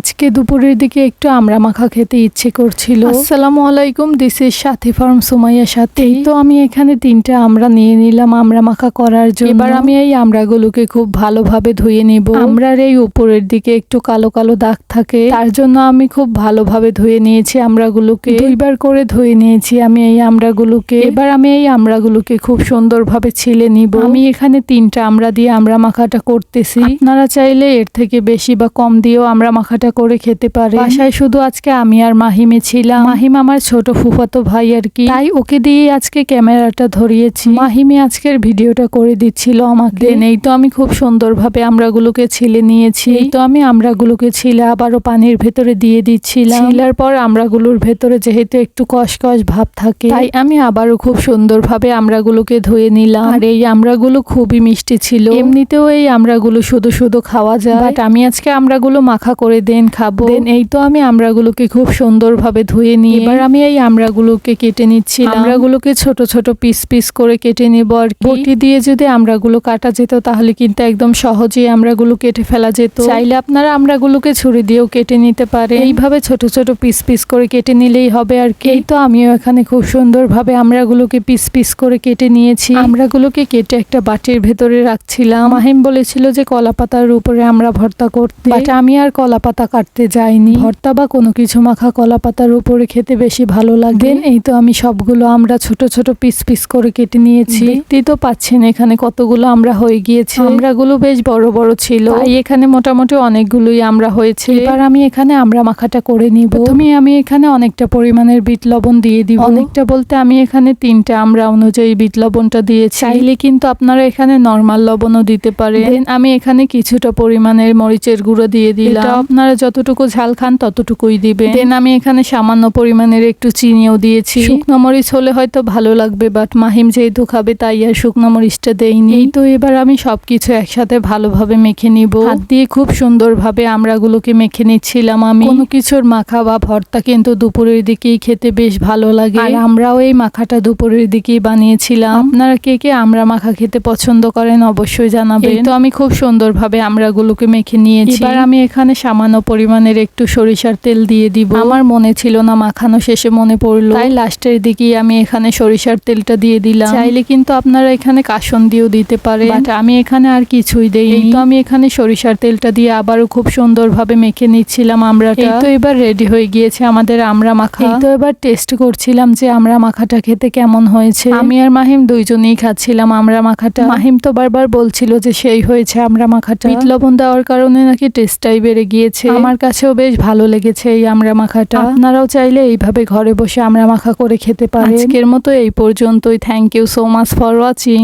আজকে দুপুরের দিকে একটু আমড়া মাখা খেতে ইচ্ছে করছিল। আসসালামু আলাইকুম this is Sathi farm Sumaiya সাথে। তো আমি এখানে তিনটা আমরা নিয়ে নিলাম আমড়া মাখা করার জন্য। এবার আমি এই আমড়াগুলোকে খুব ভালোভাবে ধুয়ে নিব। আমড়ার এই উপরের দিকে একটু কালো কালো দাগ থাকে। তার জন্য আমি খুব ভালোভাবে ধুয়ে নিয়েছি আমড়াগুলোকে দুইবার করে ধুয়ে নিয়েছি আমি এই আমড়াগুলোকে এবার আমি এই আমড়াগুলোকে খুব সুন্দরভাবে ছিলে নিব। আমি এখানে তিনটা আমড়া দিয়ে আমড়া মাখাটা করতেছি। আপনারা চাইলে এর থেকে বেশি বা কম দিয়েও আমরা মাখাটা করে খেতে পারে। বাসায় শুধু আজকে আমি আর মাহিমে ছিলাম। মাহিম আমার ছোট ফুফাতো ভাই আর কি। তাই ওকে দিয়ে আজকে ক্যামেরাটা ধরিয়েছি। মাহিমে আজকের ভিডিওটা করে দিচ্ছিল আমাকে। এই তো আমি খুব সুন্দরভাবে আমরাগুলোকে ছিলে নিয়েছি। এই তো আমি আমরাগুলোকে ছিলে আবারও পানির ভেতরে দিয়ে দিচ্ছিলাম। ছিলার পর আমরাগুলোর ভেতরে যেহেতু একটু কসকস ভাব থাকে, তাই আমি আবারও খুব সুন্দরভাবে আমরাগুলোকে ধুয়ে নিলাম। আর এই আমরাগুলো খুবই মিষ্টি ছিল। এমনিতেও এই আমরাগুলো শুধু শুধু খাওয়া যায়। বাট আমি আজকে আমরাগুলো মাখা করে দেন। খাব। দেন এই তো আমি আমরাগুলোকে খুব সুন্দরভাবে ধুয়ে নিই এবার আমি এই আমরাগুলোকে কেটে নিচ্ছি আমরাগুলোকে ছোট ছোট পিস পিস করে কেটে নেব আর। বটি দিয়ে যদি আমরাগুলো কাটা যেত তাহলে কিন্তু একদম সহজেই আমরাগুলো কেটে ফেলা যেত। চাইলে আপনারা আমরাগুলোকে ছুরি দিয়েও কেটে নিতে পারে এইভাবে ছোট ছোট পিস পিস করে কেটে নিলেই হবে আর কি। এই তো আমিও এখানে খুব সুন্দরভাবে আমরাগুলোকে পিস পিস করে কেটে নিয়েছি। আমরাগুলোকে কেটে একটা বাটির ভেতরে রাখছিলাম। মাহিম বলেছিল যে কলা পাতার উপরে আমরা ভর্তা করতে। বাট আমি আর কলা পাতা কাটতে যাইনি। ভর্তা বা কোনো কিছু মাখা কলা পাতার উপরে খেতে বেশি ভালো লাগে। এই তো আমি সবগুলো আমরা ছোট ছোট পিস পিস করে কেটে নিয়েছি। দেখতেই তো পাচ্ছেন এখানে কতগুলো আমরা হয়ে গিয়েছে। আমরাগুলো বেশ বড় বড় ছিল। তাই এখানে মোটামুটি অনেকগুলোই আমরা হয়েছে। এবার আমি এখানে আমরা মাখাটা করে নিব। প্রথমে আমি এখানে অনেকটা পরিমাণের বিট লবণ দিয়ে দিব। অনেকটা বলতে আমি এখানে তিনটা আমরা অনুযায়ী বিট লবণটা দিয়েছি। চাইলে কিন্তু আপনারা এখানে নর্মাল লবণও দিতে পারেন। আমি এখানে কিছুটা পরিমাণের মরিচের গুঁড়ো দিয়ে দিলাম। এটা আপনারা যতটুকু ঝাল খান ততটুকুই দিবে দেন আমি এখানে সামান্য পরিমাণের একটু চিনিও দিয়েছি। শুকনো মরিচ হলে হয়তো ভালো লাগবে বাট মাহিম যেহেতু খাবে তাই আর শুকনো মরিচটা দেইনি এই তো এবার আমি সবকিছু একসাথে ভালোভাবে মেখে নিব। হাত দিয়ে খুব সুন্দরভাবে আমরাগুলোকে মেখে নিচ্ছিলাম আমি। কোনো কিছুর মাখা বা ভর্তা কিন্তু দুপুরের দিকেই খেতে বেশ ভালো লাগে। আর আমরাও এই মাখাটা দুপুরের দিকেই বানিয়েছিলাম। আপনারা কে কে আমরা মাখা খেতে পছন্দ করেন অবশ্যই জানাবেন। তো আমি খুব সুন্দরভাবে আমরাগুলোকে মেখে নিয়েছি। এবার আমি এখানে সামান্য পরিমাণের একটু সরিষার তেল দিয়ে দিব। আমার মনে ছিল না মাখানো শেষে মনে পড়ল। তাই লাস্টের দিকেই আমি এখানে সরিষার তেলটা দিয়ে দিলাম। চাইলে কিন্তু আপনারা এখানে কাসন দিয়েও দিতে পারে আমি এখানে আর কিছুই দেই তো আমি এখানে সরিষার তেলটা দিয়ে আবারও খুব সুন্দরভাবে মেখে নিচ্ছিলাম আমরা তো এবার রেডি হয়ে গিয়েছে আমাদের আমরা মাখা। তো এবার টেস্ট করছিলাম যে আমরা মাখাটা খেতে কেমন হয়েছে। আমি আর মাহিম দুইজনেই খাচ্ছিলাম আমরা মাখাটা। মাহিম তো বারবার বলছিল যে সেই হয়েছে আমরা মাখাটা। বিট লবণ দেওয়ার কারণে নাকি টেস্টটাই বেড়ে গিয়েছে। আমার কাছেও বেশ ভালো লেগেছে এই আমরা মাখাটা আপনারাও চাইলে এইভাবে ঘরে বসে আমরা মাখা করে খেতে পারেন। আজকের মতো এই পর্যন্তই। Thank you so much for watching